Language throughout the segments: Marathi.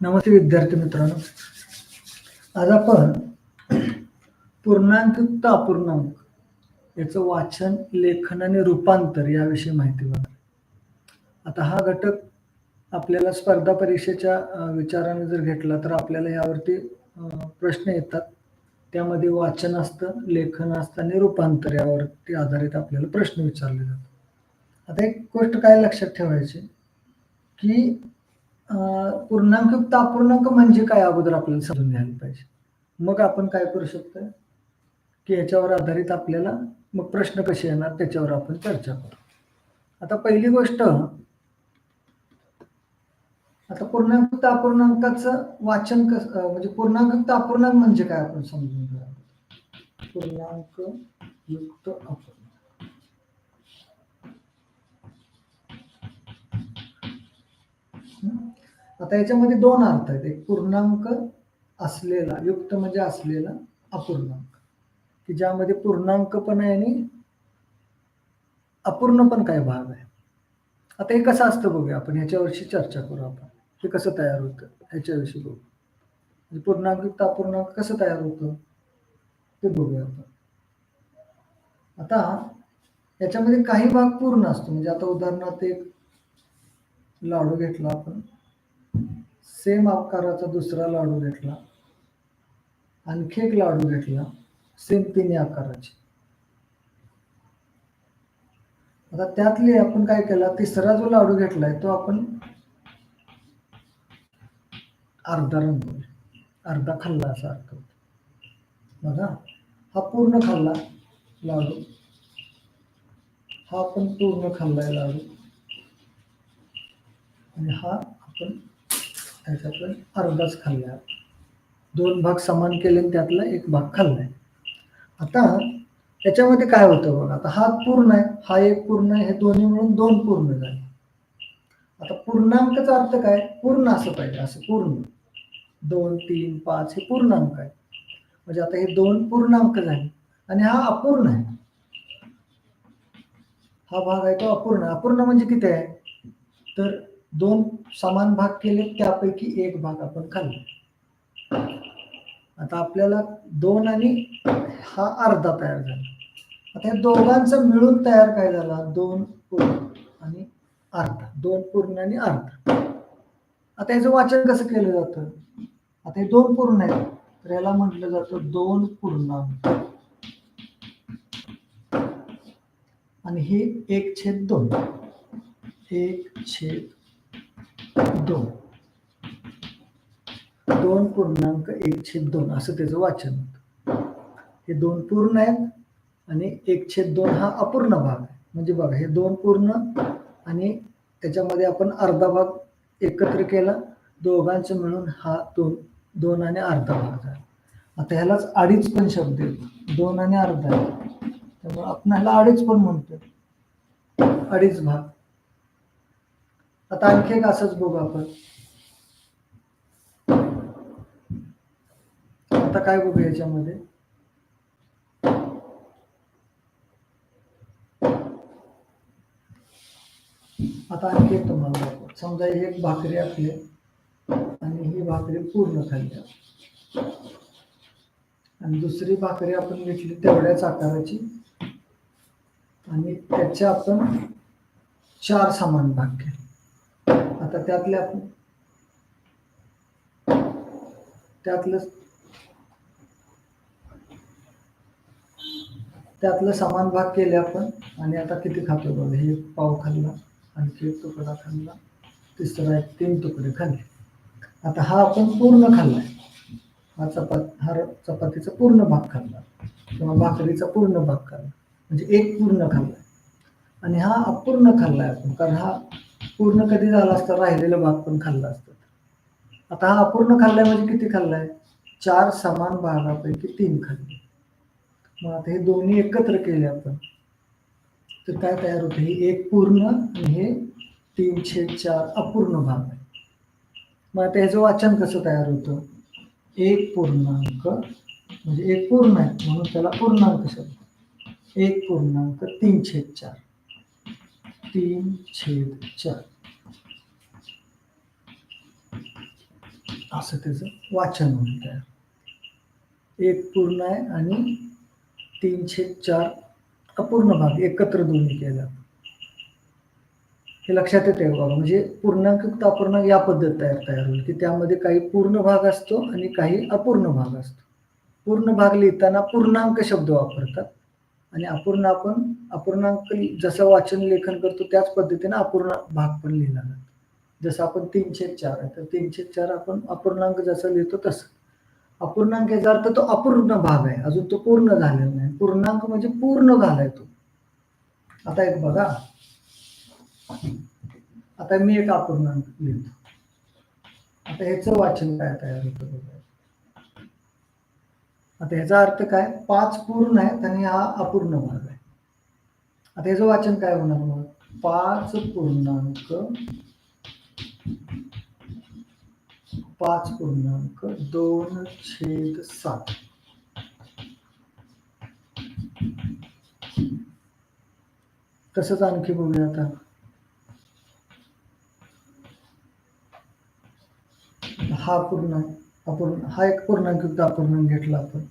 नमस्ते विद्यार्थी मित्रांनो. आज आपण पूर्णांकयुक्त अपूर्णांक याचं वाचन लेखन आणि रूपांतर याविषयी माहिती बघणार आता हा घटक आपल्याला स्पर्धा परीक्षेच्या विचाराने जर घेतला तर आपल्याला यावरती प्रश्न येतात. त्यामध्ये वाचन असतं लेखन असतं आणि रूपांतर यावरती आधारित आपल्याला प्रश्न विचारले जातात. आता एक गोष्ट काय लक्षात ठेवायची? की पूर्णांक युक्त अपूर्णांक म्हणजे काय अगोदर आपल्याला समजून घ्यायला पाहिजे. मग आपण काय करू शकतो की याच्यावर आधारित आपल्याला मग प्रश्न कसे येणार त्याच्यावर आपण चर्चा करू. आता पहिली गोष्ट आता पूर्णांकयुक्त अपूर्णांकाचं वाचन कस म्हणजे म्हणजे पूर्णांकयुक्त अपूर्णांक म्हणजे काय आपण समजून घ्या पूर्णांक युक्त अपूर्णांक आता याच्यामध्ये दोन अर्थ आहेत. एक पूर्णांक असलेला युक्त म्हणजे असलेला अपूर्णांक. की ज्यामध्ये पूर्णांक पण आहे आणि अपूर्ण पण काय भाग आहे. आता हे कसं असतं बघूया आपण ह्याच्यावरची चर्चा करू आपण. हे कसं तयार होतं? ह्याच्याविषयी बघू. म्हणजे पूर्णांक युक्त अपूर्णांक कसं तयार होतं? ते बघूया आपण. आता याच्यामध्ये काही भाग पूर्ण असतो. म्हणजे आता उदाहरणार्थ एक लाडू घेतला आपण. सेम आकाराचा दुसरा लाडू घेतला. आणखी एक लाडू घेतला. सेम तिन्ही आकाराचे. आता त्यातले आपण काय केला? तिसरा जो लाडू घेतलाय तो आपण अर्धा रंगवला अर्धा खाल्ला असा अर्थ बघा. हा पूर्ण खाल्ला लाडू. हा आपण पूर्ण खाल्लाय लाडू. आणि हा आपण त्याच्यातून अर्धाच खाल्ला. दोन भाग समान केले आणि त्यातला एक भाग खाल्लाय. आता त्याच्यामध्ये काय होतं बघा आता हा पूर्ण आहे हा एक पूर्ण आहे हे दोन्ही मिळून दोन पूर्ण झाले. आता पूर्णांकाचा अर्थ काय? पूर्ण असं पाहिजे असं पूर्ण. दोन तीन पाच हे पूर्णांक आहे. म्हणजे आता हे दोन पूर्णांक झाले आणि हा अपूर्ण आहे. हा भाग आहे तो अपूर्ण. अपूर्ण म्हणजे किती आहे? तर दोन समान भाग केले त्यापैकी एक भाग आपण खाल्ला. आता आपल्याला दोन आणि हा अर्धा तयार झाला. आता या दोघांचं मिळून तयार काय झाला? दोन पूर्ण आणि अर्धा. दोन पूर्ण आणि अर्धा. आता याचं वाचन कसं केलं जातं? आता हे दोन पूर्ण आहेत. तर याला म्हटलं जातं दोन पूर्णांक. आणि हे एक छेद दोन. एक छेद दोन. दोन पूर्णांक एक छेद दोन असं त्याचं वाचन होतं. हे दोन पूर्ण आहेत आणि एक छेद दोन हा अपूर्ण भाग आहे. म्हणजे बघा हे दोन पूर्ण आणि त्याच्यामध्ये आपण अर्धा भाग एकत्र केला दोघांचं मिळून हा दोन दोन आणि अर्धा भाग झाला. आता ह्यालाच अडीच पण शब्द येतो दोन आणि अर्धा. त्यामुळे आपण ह्याला अडीच पण म्हणतो अडीच भाग. आता आणखी एक असंच बघू आपण. आता काय बघू याच्यामध्ये? आता आणखी एक तुम्हाला समजा ही एक भाकरी आपली आणि ही भाकरी पूर्ण खाल्ली आणि दुसरी भाकरी आपण घेतली तेवढ्याच आकाराची. आणि त्याचे आपण चार समान भाग केले. आता त्यातले आपण त्यातलं त्यातलं समान भाग केले आपण. आणि आता किती खातो बघा हे पाव खाल्ला आणखी एक तुकडा खाल्ला तिसरा एक तीन तुकडे खाल्ले. आता हा आपण पूर्ण खाल्लाय. हा चपात हा चपातीचा पूर्ण भाग खाल्ला. किंवा भाकरीचा पूर्ण भाग खाल्ला. म्हणजे एक पूर्ण खाल्लाय. आणि हा अपूर्ण खाल्लाय आपण कारण हा पूर्ण कधी झाला असता? राहिलेला भाग पण खाल्ला असता. आता हा अपूर्ण खाल्लाय म्हणजे किती खाल्लाय? चार समान भागापैकी तीन खाल्ले. मग आता हे दोन्ही एकत्र केले आपण. तर काय तयार होतं? हे एक पूर्ण आणि हे तीन छेद चार अपूर्ण भाग. आहे मग आता ह्याचं वाचन कसं तयार होतं? एक पूर्णांक म्हणजे एक पूर्ण आहे म्हणून त्याला पूर्णांक शब्द. एक पूर्णांक तीन छेद चार. तीन छेद चार. असं त्याचं वाचन म्हणून तयार एक पूर्ण आहे आणि तीनशे चार अपूर्ण भाग एकत्र दोन्ही केला. हे लक्षात येते हो बाबा. म्हणजे पूर्णांकयुक्त अपूर्णांक या पद्धत तयार तयार होईल की त्यामध्ये काही पूर्ण भाग असतो आणि काही अपूर्ण भाग असतो. पूर्ण भाग लिहिताना पूर्णांक शब्द वापरतात. आणि अपूर्ण आपण अपूर्णांक जसं वाचन लेखन करतो त्याच पद्धतीने अपूर्ण भाग पण लिहिला जातो. जसं आपण तीनशे चार आहे तर तीनशे चार आपण अपूर्णांक जसं लिहितो तसं. अपूर्णांक याचा अर्थ तो अपूर्ण भाग आहे अजून तो पूर्ण झालेला नाही. पूर्णांक म्हणजे पूर्ण झालाय तो. आता एक बघा. आता मी एक अपूर्णांक लिहितो. आता ह्याचं वाचन काय तयार होतं बघा. आता ह्याचा अर्थ काय? पाच पूर्ण आहेत आणि हा अपूर्ण भाग आहे. आता याचं वाचन काय होणार मग? पाच पूर्णांक पाच पूर्णांक दोन छेद सात. तसंच आणखी बघूया आता. हा पूर्ण आहे. अपूर्ण हा एक पूर्णांक अपूर्णांक घेतला आपण.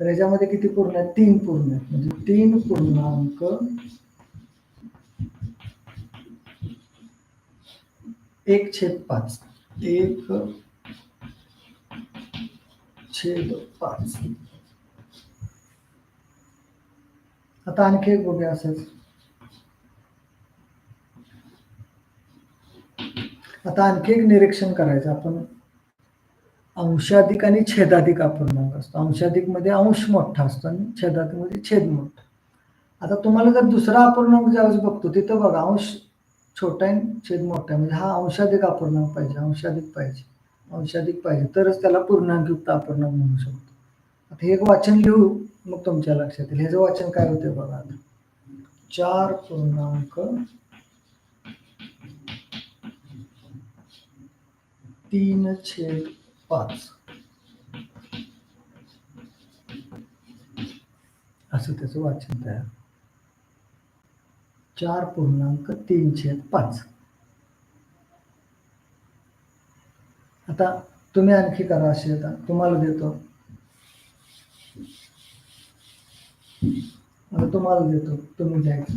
तर याच्यामध्ये किती पूर्ण आहेत? तीन पूर्ण आहेत. म्हणजे तीन पूर्णांक एक छेद पाच. एक छेद पाच. आता आणखी एक बघूया असंच. आता आणखी एक निरीक्षण करायचं. आपण अंशाधिक आणि छेदाधिक अपूर्णांक असतो. अंशाधिकमध्ये अंश मोठा असतो आणि छेदाधिकमध्ये छेद मोठा. आता तुम्हाला जर दुसरा अपूर्णांक ज्यावेळेस बघतो तिथं बघा अंश छोटा आहे छेद मोठा आहे. म्हणजे हा अंशाधिक अपूर्णांक पाहिजे अंशाधिक पाहिजे अंशाधिक पाहिजे. तरच त्याला पूर्णांकयुक्त अपूर्णांक म्हणू शकतो. आता हे एक वाचन लिहू मग तुमच्या लक्षात येईल. ह्याचं वाचन काय होते बघा आता. चार पूर्णांक. तीन छेद पाच. असं त्याचं वाचन तयार. चार पूर्णांक तीन छेद पाच. आता तुम्ही आणखी करा असे आता. तुम्हाला देतो. आता तुम्हाला देतो. तुम्ही द्यायचं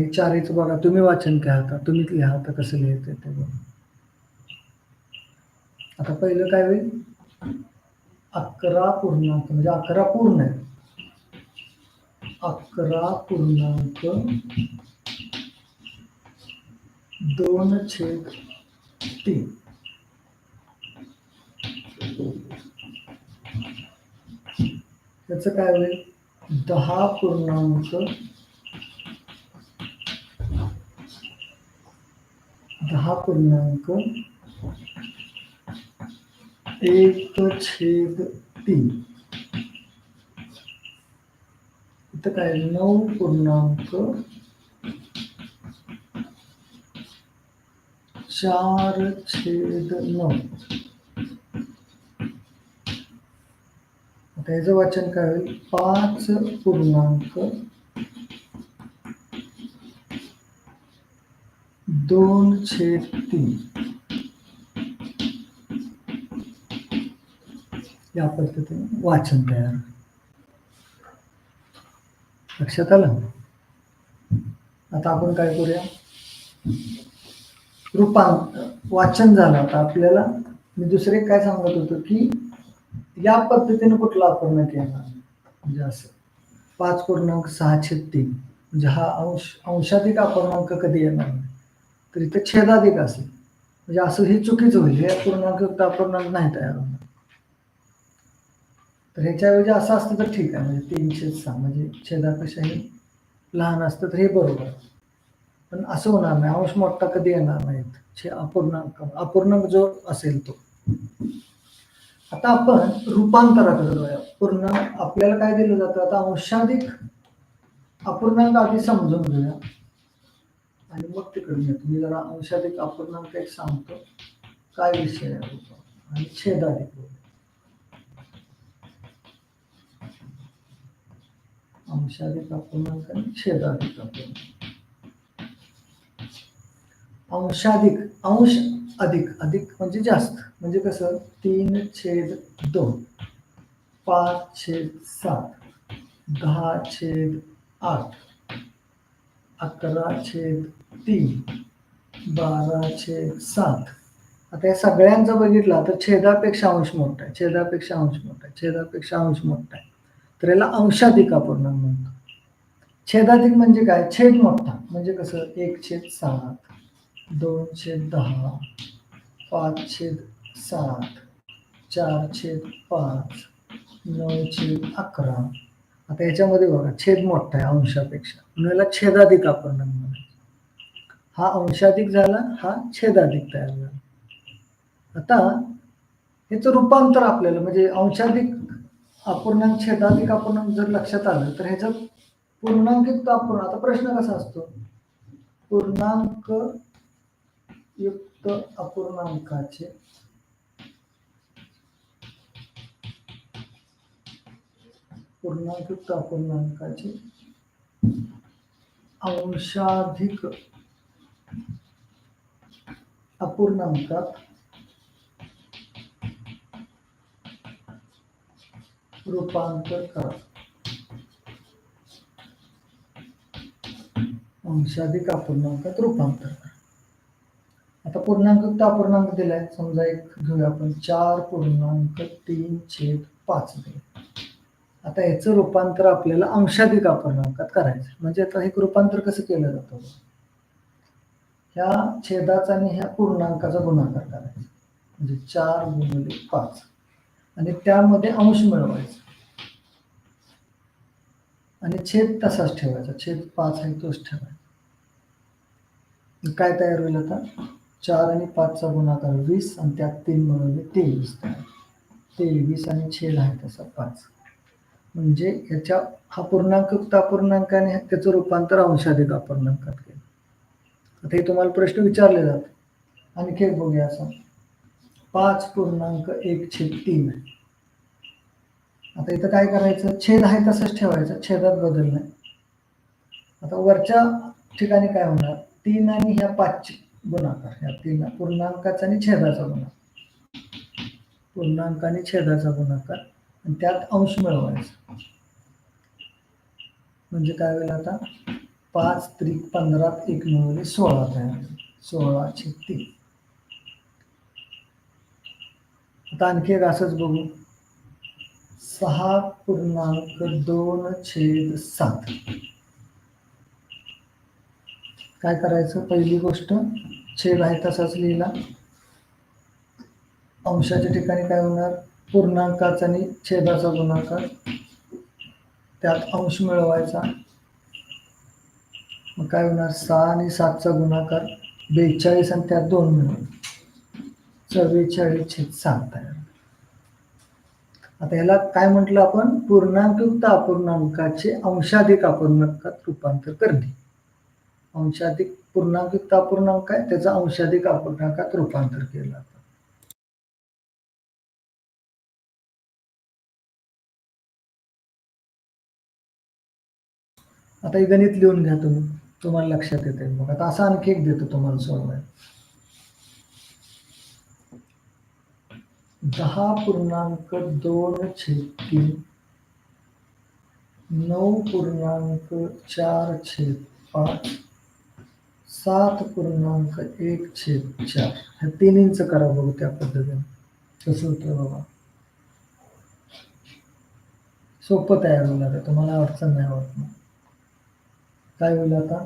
हे चारीचं बघा तुम्ही वाचन काय आता? तुम्ही लिहा आता कसं लिहायचं ते बघा. आता पहिलं काय होईल? अकरा पूर्णांक म्हणजे अकरा पूर्ण आहे अकरा पूर्णांक दोन छेद तीन. त्याचं काय होईल? दहा पूर्णांक दहा पूर्णांक एक छेद तीन इथं काय नऊ पूर्णांक चार छेद नऊ. आता याचं वाचन काय होईल? पाच पूर्णांक दोन छेद तीन. या पद्धतीने वाचन तयार. लक्षात आलं? आता आपण काय करूया? रूपांत वाचन झालं. आता आपल्याला मी दुसरे काय सांगत होतो की या पद्धतीने कुठला अपूर्ण येणार म्हणजे असं. पाच पूर्णांक सहा छेद तीन. म्हणजे हा अंश अंशाधिक अपूर्णांक कधी येणार? नाही तर इथं छेदाधिक असेल. म्हणजे असं हे चुकीचं होईल. हे पूर्णांक अपूर्णांक नाही तयार होणार. तर ह्याच्याऐवजी असं असतं तर ठीक आहे. म्हणजे तीनशे सहा म्हणजे छेदापेक्षाही लहान असतं तर हे बरोबर. पण असं होणार नाही. अंश मोठा कधी येणार नाहीत. छे अपूर्णांक अपूर्णांक जो असेल तो. आता आपण रूपांतराकडे जाऊया. पूर्ण आपल्याला काय दिलं जातं? आता अंशाधिक अपूर्णांक आधी समजून घेऊया. आणि मग जरा अंशाधिक अपूर्णांक एक सांगतो. काय विषय आहे आणि छेदाधिक अंशाधिक अपूर्णांक आणि छेदाधिक अपूर्णांक अंशाधिक अंश अधिक अधिक म्हणजे जास्त. म्हणजे कसं? तीन छेद दोन, पाच छेद सात, दहा छेद आठ. अकरा छेद तीन बारा छेद सात. आता या सगळ्यांचं बघितलं तर छेदापेक्षा अंश मोठा आहे छेदापेक्षा अंश मोठा आहे छेदापेक्षा अंश मोठा आहे. तर याला अंशाधिक अपूर्णांक म्हणतो छेदाधिक म्हणजे काय? छेद मोठा. म्हणजे कसं? एक छेद सात दोन छेद दहा पाच छेद सात चार छेद पाच नऊ छेद अकरा आता याच्यामध्ये बघा छेद मोठा आहे अंशापेक्षा. म्हणून याला छेदाधिक अपूर्णांक म्हणायचं हा अंशाधिक झाला हा छेदाधिक तयार झाला. आता ह्याचं रूपांतर आपल्याला म्हणजे अंशाधिक अपूर्णांक छेदाधिक अपूर्णांक जर लक्षात आलं तर ह्याचा पूर्णांकित अपूर्ण आता प्रश्न कसा असतो? पूर्णांक युक्त अपूर्णांकाचे पूर्णांक पूर्णांकाचे अंशाधिक अपूर्णांकात रूपांतर करा. अंशाधिक अपूर्णांकात रूपांतर करा. आता पूर्णांक अपूर्णांक दिलाय. समजा एक घेऊया आपण. चार पूर्णांक तीन छेद पाच दिले. आता याचं रूपांतर आपल्याला अंशाधिक अपूर्णांकात करायचं. म्हणजे आता हे रूपांतर कसं केलं जातं? ह्या छेदाचा आणि ह्या पूर्णांकाचा गुणाकार करायचा. म्हणजे चार गुणले पाच. आणि त्यामध्ये अंश मिळवायचा. आणि छेद तसाच ठेवायचा. छेद पाच आहे तोच ठेवायचा. काय तयार होईल आता? चार आणि पाचचा गुणाकार वीस आणि त्यात तीन मिळवले तेवीस तयार तेवीस आणि छेद आहे तसा पाच. म्हणजे याच्या हा पूर्णांक अपूर्णांकाने त्याचं रूपांतर अंशाधिक अपूर्णांकात केलं. आता हे तुम्हाला प्रश्न विचारले जात आणखी एक बघूया असा. पाच पूर्णांक एक छेद तीन आहे. आता इथं काय करायचं? छेद आहे तसंच ठेवायचं. छेदात बदल नाही. आता वरच्या ठिकाणी काय होणार? तीन आणि ह्या पाचची गुणाकार ह्या तीन पूर्णांकाचा आणि छेदाचा गुणाकार. पूर्णांक आणि छेदाचा गुणाकार. आणि त्यात अंश मिळवायचा. म्हणजे काय होईल आता? पाच त्रिक पंधरात एक मिळवले सोळा तयार सोळा छत्तीस आता आणखी एक असंच बघू. सहा पूर्णांक दोन छेद सात. काय करायचं? पहिली गोष्ट छेद आहे तसाच लिहिला. अंशाच्या ठिकाणी काय होणार? पूर्णांकाचा आणि छेदाचा गुणाकार त्यात अंश मिळवायचा. मग काय होणार? सहा आणि सातचा गुणाकार बेचाळीस आणि त्यात दोन मिळवून चव्वेचाळीस छेद सात आता याला काय म्हटलं आपण? पूर्णांकयुक्त अपूर्णांकाचे अंशाधिक अपूर्णांकात रूपांतर करणे. अंशाधिक पूर्णांकयुक्त अपूर्णांक आहे त्याचा अंशाधिक अपूर्णांकात रूपांतर केलं. आता हे गणित लिहून घ्या तुम्ही. तुम्हाला लक्षात येते मग आता असा आणखी एक देतो तुम्हाला सोडवायला दहा पूर्णांक दोन छेद तीन नऊ पूर्णांक चार छेद पाच. सात पूर्णांक एक छेद चार. ह्या तिन्हींचं करा बघू त्या पद्धतीने. कसं होतं बाबा. सोपं तयार होणार आहे. तुम्हाला अडचण नाही वाटणार. काय होईल आता?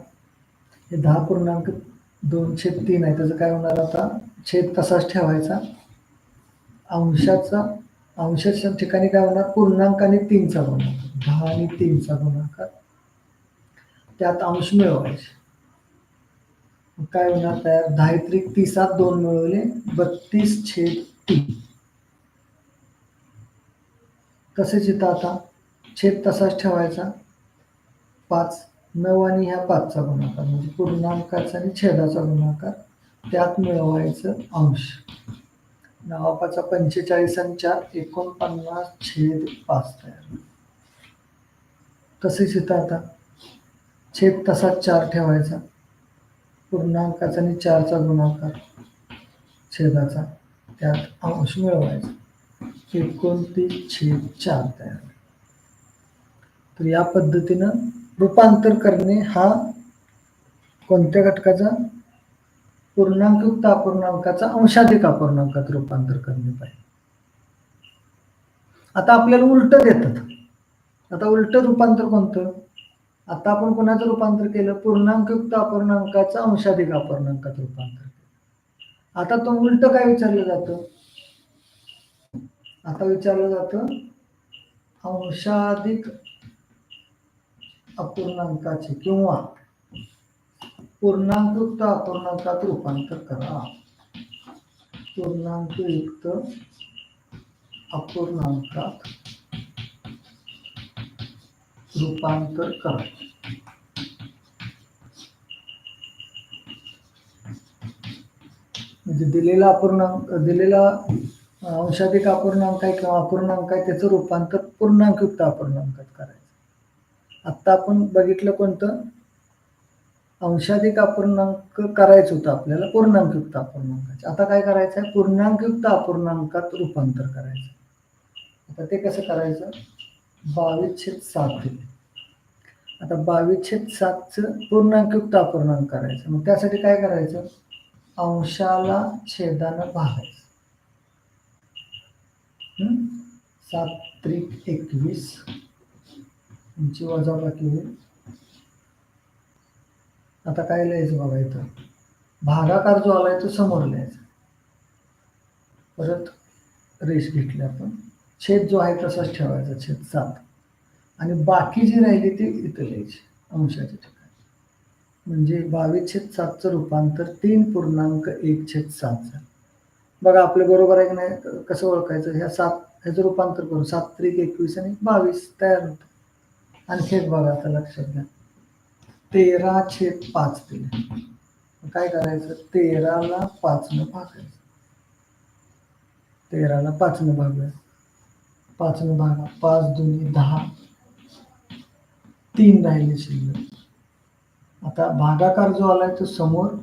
हे दहा पूर्णांक दोन छेद तीन आहे. त्याचं काय होणार आता? छेद तसाच ठेवायचा. अंशाचा अंशाच्या ठिकाणी काय होणार? पूर्णांक आणि तीनचा गुणाकार. दहा आणि तीनचा गुणाकार. त्यात अंश मिळवायचे. काय होणार? तयार दहा त्रिक दोन मिळवले. बत्तीस छेद तीन. तसेच इथं आता छेद तसाच ठेवायचा. पाच. नऊ आणि ह्या पाचचा गुणाकार म्हणजे पूर्णांकाचा आणि छेदाचा गुणाकार त्यात मिळवायचं अंश. नवापाचा पंचेचाळीस आणि चार एकोणपन्नास छेद पाच तयार. तसेच इथं आता. छेद तसाच चार ठेवायचा. पूर्णांकाचा आणि चारचा गुणाकार छेदाचा त्यात अंश मिळवायचा. एकोणतीस छेद चार तयार. तर या पद्धतीनं रूपांतर करणे हा कोणत्या घटकाचा? पूर्णांकयुक्त अपूर्णांकाचा अंशाधिक अपूर्णांकात रूपांतर करणे पाहिजे. आता आपल्याला उलट देतात. आता उलट रूपांतर कोणतं? आता आपण कोणाचं रूपांतर केलं? पूर्णांकयुक्त अपूर्णांकाचं अंशाधिक अपूर्णांकात रूपांतर केलं. आता तो उलट काय विचारलं जातं? आता विचारलं जातं अंशाधिक अपूर्णांकाचे किंवा पूर्णांकयुक्त अपूर्णांकात रूपांतर करा. पूर्णांकयुक्त अपूर्णांकात रूपांतर करा. म्हणजे दिलेला अपूर्णांक दिलेला अंशाधिक अपूर्णांक आहे किंवा अपूर्णांक आहे त्याचं रूपांतर पूर्णांकयुक्त अपूर्णांकात करायचं. आत्ता आपण बघितलं कोणतं? अंशाधिक अपूर्णांक करायचं होतं आपल्याला पूर्णांकयुक्त अपूर्णांकाचे. आता काय करायचं आहे? पूर्णांकयुक्त अपूर्णांकात रूपांतर करायचं. आता ते कसं करायचं? बावीस छेद सात दिले. आता बावीस छेद सातचं पूर्णांकयुक्त अपूर्णांक करायचं. मग त्यासाठी काय करायचं? अंशाला छेदानं भागायचं. सात त्रिक एकवीस. यांची वजाबाकी होईल. आता काय लिहायचं बघा इथं. भागाकार जो आलाय तो समोर लिहायचा. परत रेष घेतली आपण. छेद जो आहे तसाच ठेवायचा छेद सात. आणि बाकी जी राहिली ती इथं लिहायची अंशाच्या ठिकाणी. म्हणजे बावीस छेद सातचं रूपांतर तीन पूर्णांक एक छेद सात झालं. बघा आपले बरोबर आहे की नाही? कसं ओळखायचं? ह्या सात ह्याचं रूपांतर करून सात त्रिक एकवीस आणि बावीस तयार होतं. आणखी एक बघा आता लक्षात घ्या. तेरा छेद पाच दिले. काय करायचं? तेराला पाचनं भागायचं. तेराला पाचनं भागूया पाचनं भागा. पाच दोन्ही दहा. तीन राहिले शिल्लक. आता भागाकार जो आलाय तो समोर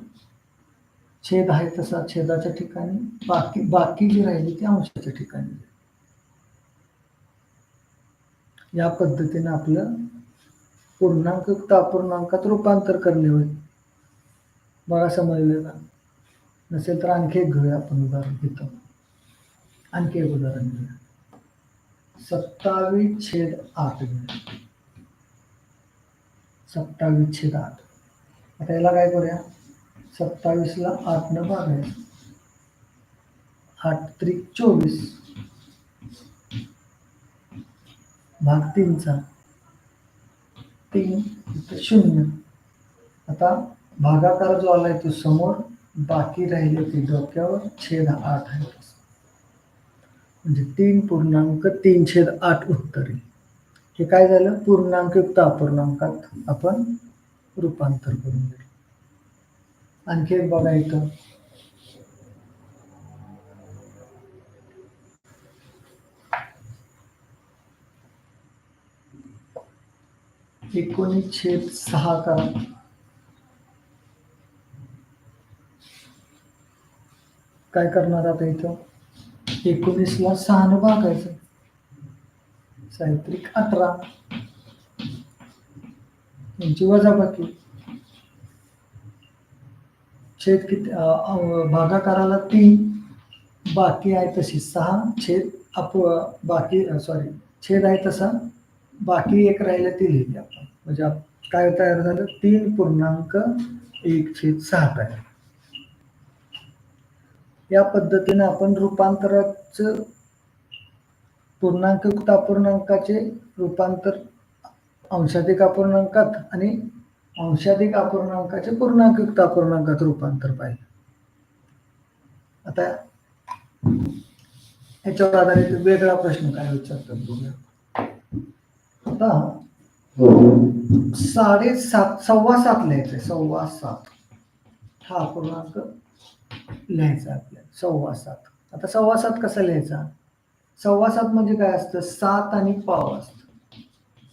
छेद आहे तसा छेदाच्या ठिकाणी. बाकी बाकी जी राहिली ती अंशाच्या ठिकाणी. या पद्धतीने आपलं पूर्णांक अपूर्णांकात रूपांतर करणे होईल बघा समजले ना नसेल तर आणखी एक घेऊया आपण उदाहरण घेतो आणखी एक उदाहरण घेऊया. सत्तावीस छेद आठ. सत्तावीस छेद आठ. आता याला काय करूया? सत्तावीसला आठ न भागायचं आठ त्रिक चोवीस. भाग तीनचा तीन शून्य. आता भागाकार जो आलाय तो समोर बाकी राहिले ते डोक्यावर छेद आठ आहे. म्हणजे तीन पूर्णांक तीन छेद आठ उत्तरे. हे काय झालं? पूर्णांकयुक्त अपूर्णांकात आपण रूपांतर करून घेतलं आणखी एक बघा इथं. एकोणीस छेद सहा करा काय करणार आता इथं? एकोणीसला सहानं भागायचं. साहित्रिक अठरा. यांची वजाबाकी. छेद किती भागाकाराला तीन. बाकी आहे तशी सहा. छेद अप बाकी सॉरी छेद आहे तसा बाकी एक राहिलं ती लिहिली आपण. म्हणजे काय तयार झालं? तीन पूर्णांक एक छेद सहा तयार या पद्धतीने आपण रूपांतराचं पूर्णांकयुक्त अपूर्णांकाचे रूपांतर अंशाधिक अपूर्णांकात आणि अंशाधिक अपूर्णांकाचे पूर्णांकयुक्त अपूर्णांकात रूपांतर पाहिजे आता ह्याच्यावर आधारित वेगळा प्रश्न काय विचारतात बघूया. आता साडेसात सव्वा सात लिहायचंय सव्वा सात. हा अपूर्णांक लिहायचा आपल्याला सव्वा सात. आता सव्वा सात कसा लिहायचा? सव्वा सात म्हणजे काय असतं? सात आणि पाव असतं.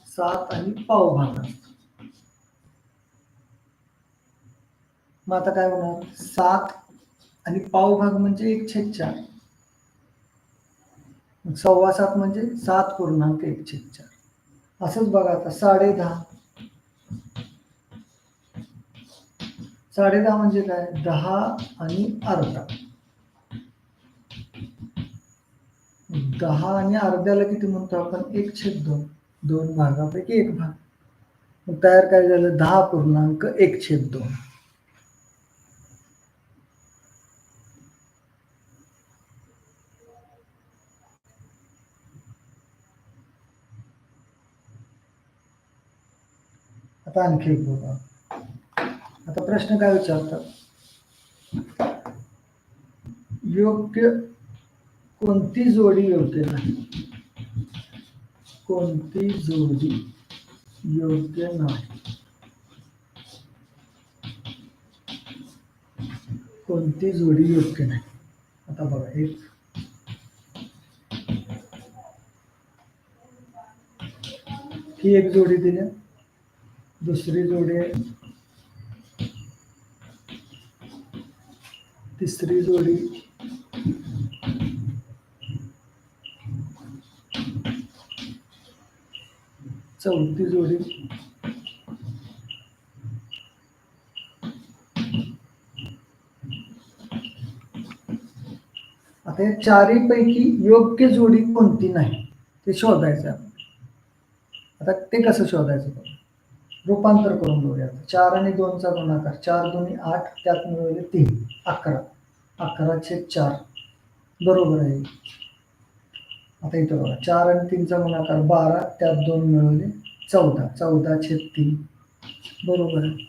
सात आणि पाव भाग असतो. मग आता काय होणार? सात आणि पाव भाग म्हणजे एक छेद चार. सव्वा सात म्हणजे सात पूर्णांक एक छेद चार. असंच बघा आता साडे दहा. साडे दहा म्हणजे काय? दहा आणि अर्धा. दहा आणि अर्ध्याला किती म्हणतो आपण? एक छेद दोन. दोन भागापैकी एक भाग. मग तयार काय झालं? दहा पूर्णांक एक छेद दोन. आता आणखी एक बघा. आता प्रश्न काय विचारतात? योग्य कोणती जोडी योग्य नाही? कोणती जोडी योग्य नाही? कोणती जोडी योग्य नाही? आता बघा एक. ही एक जोडी दिली. दुसरी जोडी। तिसरी जोडी। चौथी जोडी। आता या चारीपैकी योग्य जोडी कोणती नाही? ते शोधायचं आता ते कसं शोधायचं. रूपांतर करून घेऊया चार आणि दोनचा गुणाकार. चार दोन्ही आठ त्यात मिळवले तीन. अकरा. अकरा छेद चार. बरोबर आहे. आता इथं बघा. चार आणि तीनचा गुणाकार बारा त्यात दोन मिळवले चौदा. चौदा छेद तीन. बरोबर आहे.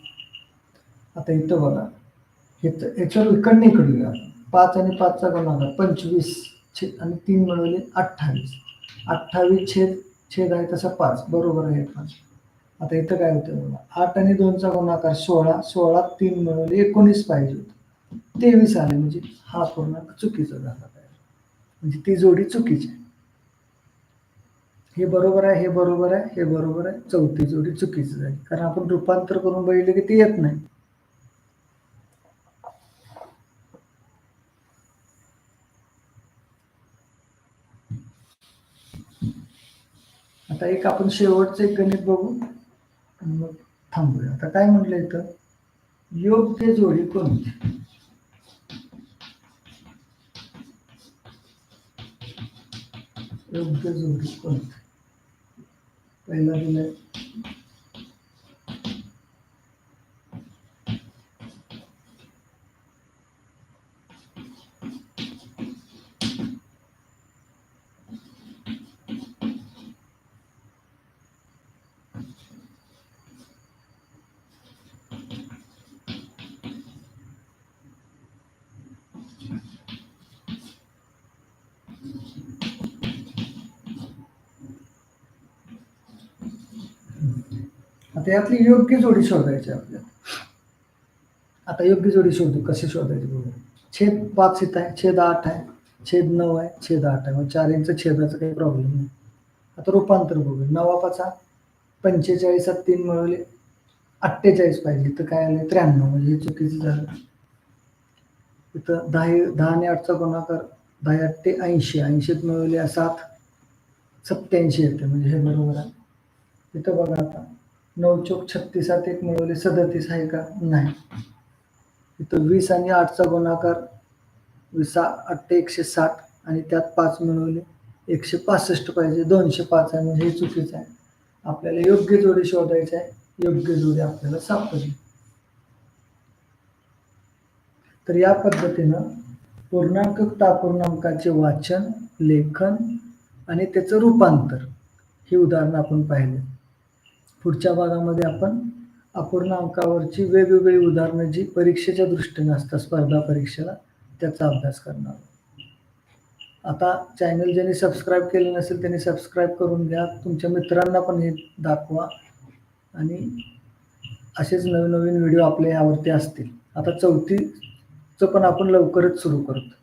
आता इथं बघा. इथं याच्यावर इकडनं इकडे पाच आणि पाचचा गुणाकार पंचवीस छेद आणि तीन मिळवले अठ्ठावीस. अठ्ठावीस छेद छेद आहे तसा पाच. बरोबर आहे पाच. आता इथं काय होतं बघा. आठ आणि दोनचा गुणाकार सोळा सोळा तीन मिळवले एकोणीस पाहिजे होतं. तेवीस आले म्हणजे हा पूर्णांक चुकीचा झाला पाहिजे म्हणजे ती जोडी चुकीची आहे. हे बरोबर आहे हे बरोबर आहे हे बरोबर आहे. चौथी जोडी चुकीची झाली. कारण आपण रूपांतर करून बघितलं की ती येत नाही. आता एक आपण शेवटचं एक गणित बघू. मग थांबूया. आता काय म्हटलं इथं? योग्य जोडी कोणती? योग्य जोडी कोणती? पहिला दिलाय. आता यातली योग्य जोडी शोधायची आपल्याला. आता योग्य जोडी शोधू कशी शोधायची बघू. छेद पाच इथं आहे छेद आठ आहे छेद नऊ आहे छेद आठ आहे. मग चार इंच छेदाचा काही प्रॉब्लेम नाही. आता रूपांतर बघू. नवापाचा पंचेचाळीसात तीन मिळवले अठ्ठेचाळीस पाहिजे. तर काय आलं त्र्याण्णव. म्हणजे हे चुकीचं झालं. इथं दहा दहा आणि आठचा गुणाकार दहा अठ्ठे ऐंशी. ऐंशीत मिळवले सात सत्याऐंशी येते. म्हणजे हे बरोबर आहे. इथं बघा आता. नऊ चौक छत्तीसात एक मिळवले सदतीस आहे का? नाही. इथं वीस आणि आठचा गुणाकार वीसा आठ एकशे साठ आणि त्यात पाच मिळवले. एकशे पासष्ट पाहिजे दोनशे पाच आहे म्हणजे हे चुकीचं आहे. आपल्याला योग्य जोडी शोधायची आहे योग्य जोडी आपल्याला सापडली. तर या पद्धतीनं पूर्णांक तापूर्णांकाचे वाचन लेखन आणि त्याचं रूपांतर ही उदाहरणं आपण पाहिले. पुढच्या भागामध्ये आपण अपूर्णांकावरची वेगवेगळी उदाहरणं जी परीक्षेच्या दृष्टीने असतात स्पर्धा परीक्षेला त्याचा अभ्यास करणार आता चॅनल ज्यांनी सबस्क्राईब केले नसेल त्यांनी सबस्क्राईब करून घ्या. तुमच्या मित्रांना पण हे दाखवा. आणि असेच नवीन नवीन व्हिडिओ आपल्या यावरती असतील. आता चौथीचं पण आपण लवकरच सुरू करतो.